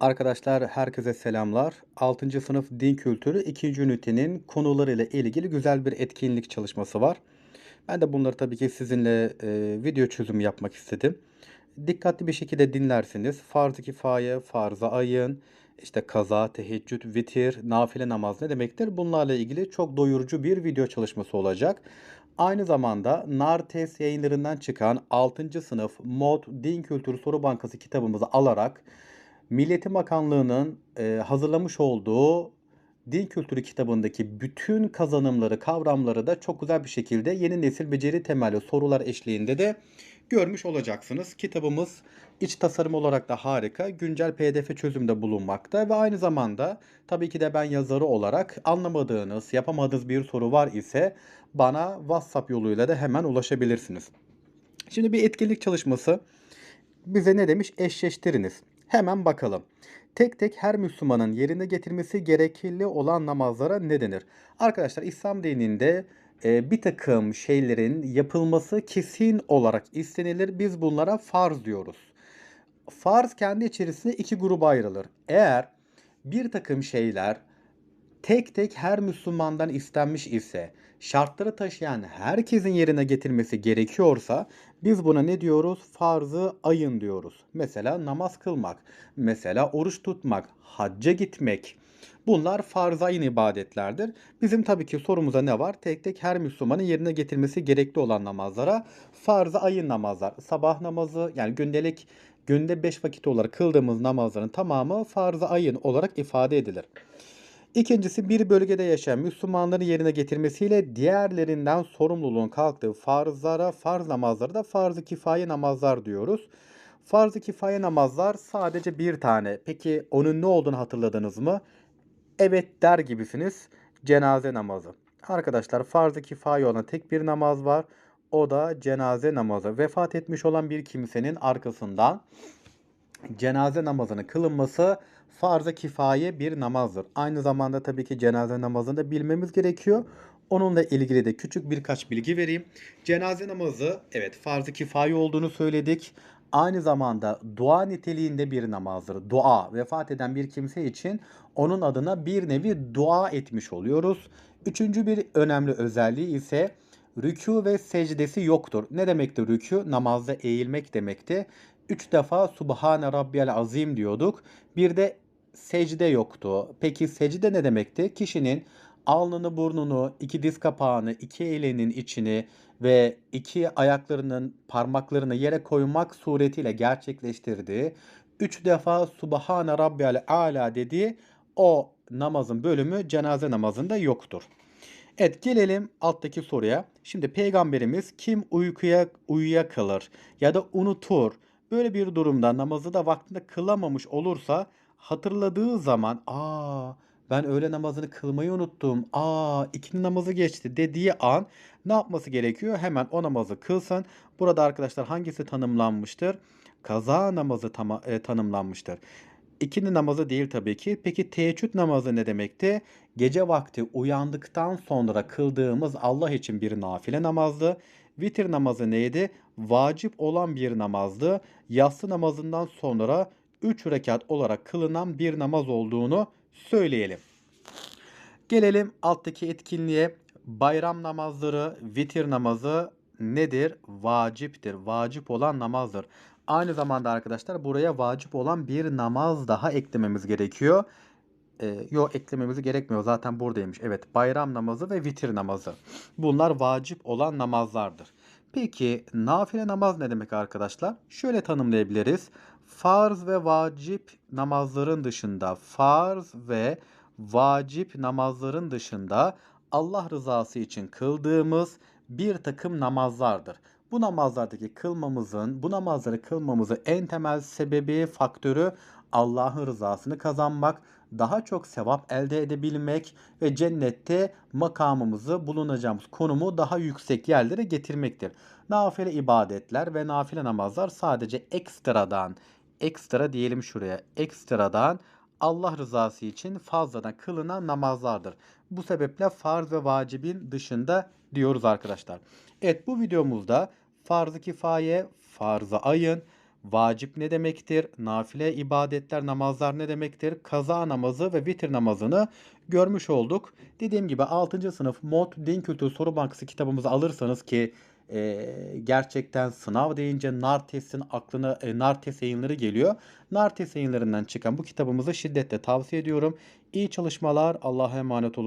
Arkadaşlar herkese selamlar. 6. sınıf din kültürü 2. ünitenin konularıyla ilgili güzel bir etkinlik çalışması var. Ben de bunları tabii ki sizinle e, video çözümü yapmak istedim. Dikkatli bir şekilde dinlersiniz. Farz-ı kifaye, farz-ı ayın, işte kaza, teheccüd, vitir, nafile namaz ne demektir? Bunlarla ilgili çok doyurucu bir video çalışması olacak. Aynı zamanda Nartes yayınlarından çıkan 6. sınıf Mod Din Kültürü Soru Bankası kitabımızı alarak Milliyetin Bakanlığı'nın e, hazırlamış olduğu din kültürü kitabındaki bütün kazanımları, kavramları da çok güzel bir şekilde yeni nesil beceri temelli sorular eşliğinde de görmüş olacaksınız. Kitabımız iç tasarım olarak da harika, güncel PDF çözümde bulunmakta ve aynı zamanda tabii ki de ben yazarı olarak anlamadığınız, yapamadığınız bir soru var ise bana WhatsApp yoluyla da hemen ulaşabilirsiniz. Şimdi bir etkinlik çalışması bize ne demiş? Eşleştiriniz. Hemen bakalım. Tek tek her Müslümanın yerine getirmesi gerekli olan namazlara ne denir? Arkadaşlar İslam dininde e, bir takım şeylerin yapılması kesin olarak istenilir. Biz bunlara farz diyoruz. Farz kendi içerisinde iki gruba ayrılır. Eğer bir takım şeyler tek tek her Müslümandan istenmiş ise, şartları taşıyan herkesin yerine getirmesi gerekiyorsa biz buna ne diyoruz? Farzı ayın diyoruz. Mesela namaz kılmak, mesela oruç tutmak, hacca gitmek. Bunlar farz ayın ibadetlerdir. Bizim tabii ki sorumuza ne var? Tek tek her Müslümanın yerine getirmesi gerekli olan namazlara farz ayın namazlar. Sabah namazı yani gündelik günde 5 vakit olarak kıldığımız namazların tamamı farz ayın olarak ifade edilir. İkincisi bir bölgede yaşayan Müslümanların yerine getirmesiyle diğerlerinden sorumluluğun kalktığı farzlara, farz namazları da farz-ı kifaye namazlar diyoruz. Farz-ı kifaye namazlar sadece bir tane. Peki onun ne olduğunu hatırladınız mı? Evet der gibisiniz. Cenaze namazı. Arkadaşlar farz-ı kifaye olan tek bir namaz var. O da cenaze namazı. Vefat etmiş olan bir kimsenin arkasından cenaze namazını kılınması farz-ı kifaye bir namazdır. Aynı zamanda tabii ki cenaze namazını da bilmemiz gerekiyor. Onunla ilgili de küçük birkaç bilgi vereyim. Cenaze namazı evet farz-ı kifaye olduğunu söyledik. Aynı zamanda dua niteliğinde bir namazdır. Dua vefat eden bir kimse için onun adına bir nevi dua etmiş oluyoruz. Üçüncü bir önemli özelliği ise rükû ve secdesi yoktur. Ne demektir rükû? Namazda eğilmek demekti. Üç defa Subhane Rabbiyal Azim diyorduk. Bir de secde yoktu. Peki secde ne demekti? Kişinin alnını, burnunu, iki diz kapağını, iki elinin içini ve iki ayaklarının parmaklarını yere koymak suretiyle gerçekleştirdiği, üç defa Subhane Rabbiyal Ala dediği o namazın bölümü cenaze namazında yoktur. Evet gelelim alttaki soruya. Şimdi peygamberimiz kim uykuya uyuya kalır ya da unutur böyle bir durumda namazı da vaktinde kılamamış olursa hatırladığı zaman aa ben öğle namazını kılmayı unuttum. Aa ikindi namazı geçti dediği an ne yapması gerekiyor? Hemen o namazı kılsın. Burada arkadaşlar hangisi tanımlanmıştır? Kaza namazı tama, e, tanımlanmıştır. İkindi namazı değil tabii ki. Peki teheccüd namazı ne demekti? Gece vakti uyandıktan sonra kıldığımız Allah için bir nafile namazdı. Vitir namazı neydi? Vacip olan bir namazdı. Yatsı namazından sonra 3 rekat olarak kılınan bir namaz olduğunu söyleyelim. Gelelim alttaki etkinliğe. Bayram namazları, vitir namazı nedir? Vaciptir. Vacip olan namazdır. Aynı zamanda arkadaşlar buraya vacip olan bir namaz daha eklememiz gerekiyor. Ee, yok eklememiz gerekmiyor zaten buradaymış. Evet bayram namazı ve vitir namazı. Bunlar vacip olan namazlardır. Peki nafile namaz ne demek arkadaşlar? Şöyle tanımlayabiliriz. Farz ve vacip namazların dışında farz ve vacip namazların dışında Allah rızası için kıldığımız bir takım namazlardır. Bu namazlardaki kılmamızın, bu namazları kılmamızın en temel sebebi, faktörü Allah'ın rızasını kazanmak, daha çok sevap elde edebilmek ve cennette makamımızı bulunacağımız konumu daha yüksek yerlere getirmektir. Nafile ibadetler ve nafile namazlar sadece ekstradan, ekstra diyelim şuraya, ekstradan Allah rızası için fazladan kılınan namazlardır. Bu sebeple farz ve vacibin dışında diyoruz arkadaşlar. Evet bu videomuzda farz-ı kifaye, farz-ı ayın, vacip ne demektir, nafile ibadetler, namazlar ne demektir, kaza namazı ve vitir namazını görmüş olduk. Dediğim gibi 6. sınıf Mod Din Kültürü Soru Bankası kitabımızı alırsanız ki e, gerçekten sınav deyince Nartes'in aklına e, Nartes yayınları geliyor. Nartes yayınlarından çıkan bu kitabımızı şiddetle tavsiye ediyorum. İyi çalışmalar, Allah'a emanet olun.